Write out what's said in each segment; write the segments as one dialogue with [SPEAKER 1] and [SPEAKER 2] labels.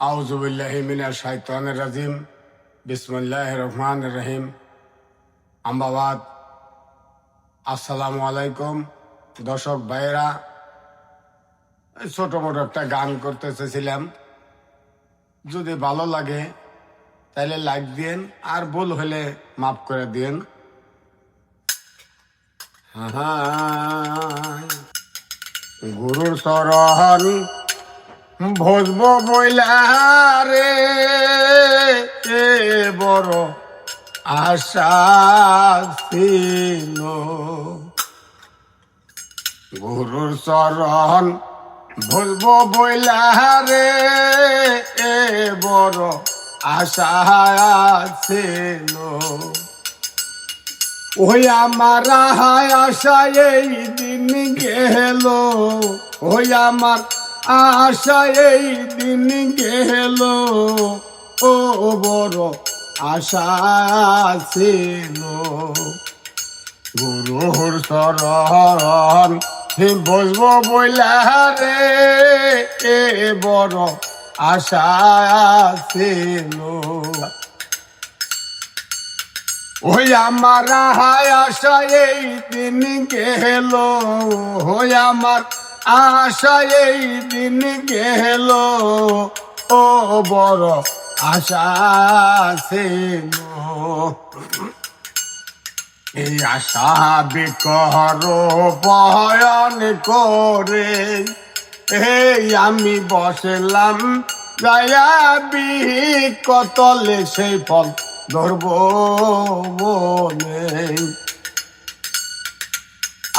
[SPEAKER 1] আউজুবিল্লাহিমিনা শাইতান রাজিম। বিসমুল্লাহ রহমান রহিম। আম্বাবাদ আসসালামু আলাইকুম। দর্শক ভাইয়েরা ছোট মোটো একটা গান করতে চেয়েছিলাম। যদি ভালো লাগে, তাহলে লাইক দিন আর ভুল হলে মাফ করে দিন গুরুর চরণ ভজব বইলারে এ বড় আশা ছিল। গুরুর চরণ ভজব বইলারে এ বড় আশা ছিল। ওই আমার আশা এই দিন গেল, ওই আমার আশা এই দিন গেল। ও বড় আশা ছিল। গুরুর শরণ বসবো বইলা রে এ বড় আশা ছিল। ওই আমার হায় আশা এই দিন গেল। ওই আমার আশা এই দিন গেল। ও বড় আশা ছিল এই আশা বিকর বয়ন করে। এই আমি বসলাম গায়াবি কতলে সেই ফল ধরব বলে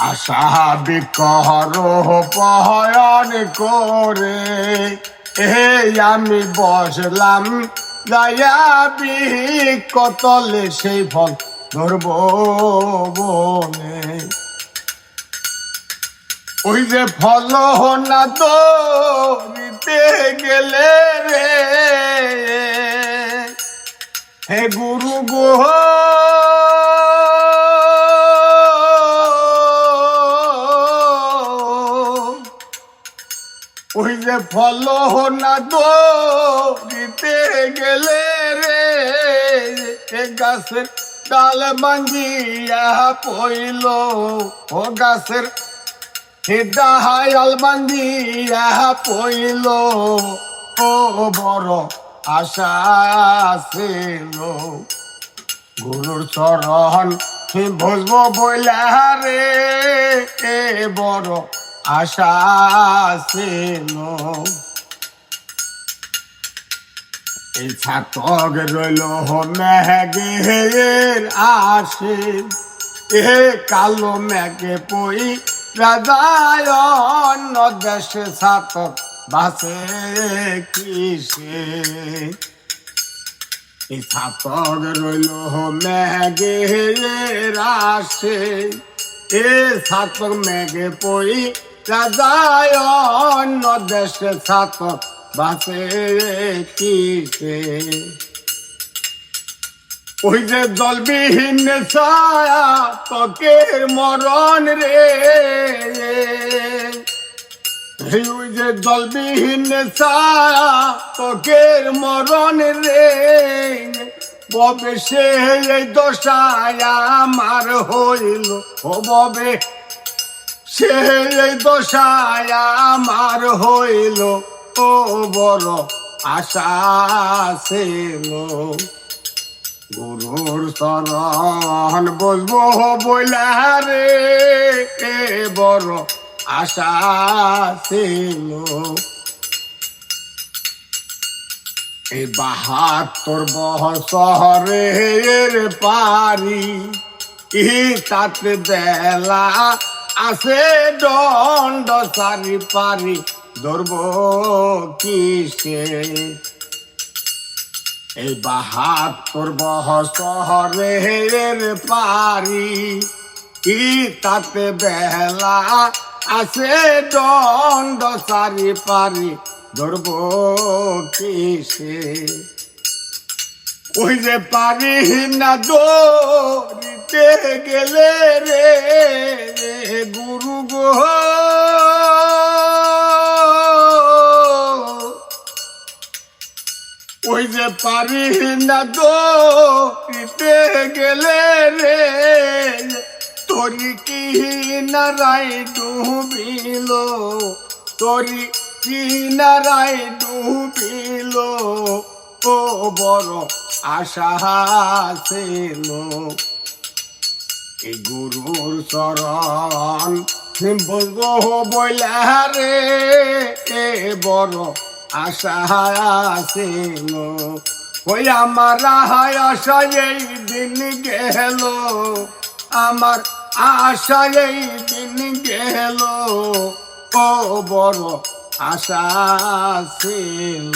[SPEAKER 1] আশা বিকর পয়ন করে। এই আমি বসলাম গায়াবি কতলে সেই ফল ধরব বলে ওই যে ফল না দৌড়িতে গেলে রে। হে গুরু গো ফল না দৌড়িতে গেলে রে। এ গাছের ডাল ভাঙ্গিয়া পইল ও গাছের ডাহায়াল বান্দিয়া পইল ও বড় আশা ছিল, গুরুর চরণ ভজব বইলা রে। এ বড় আশা ছিল এই ছাতক রইল মেঘের আসে এ কালো মেঘে পই রাজায় অন্য দেশে ছাতক বাসে কিসে। এই ছাতক রইল মেঘের আসে এ ছাতক মেঘে পই অন্য দেশে ছাতক বাসে কিসে ওই যে জলবিহীন ছায়া তকের মরণ রে। ওই যে জলবিহীন ছায়া তকের মরণ রে। ববে সে দশায় আমার হইল, ও ববে সে এই দশায় আমার হইল, ও বড় আশা গুরুর শরণ বসবো বইলা এ বড় আশা ছিল। এই বাহাত্তর বছরের পারি তাতে বেলা আছে দণ্ড সারি পারি, ধরব কিসে? এই বাহাত্তর বহরের পারি, কি তাতে বেলা আছে দণ্ড সারি পারি, ধরব কিসে? ওই যে পারি না দৌড়িতে গেলে রে পারি না দোতে গেলে রে। তোরি কি নারাই ডুবিল? তোরি কি নারাই ডুবিল? ও বড় আশা ছিল। এই গুরুর চরণ বইলা রে, এ বড় আশা আছিল ওই আমার আশা এই দিন গেল। আমার আশা এই দিন গেল। ও বড় আশা ছিল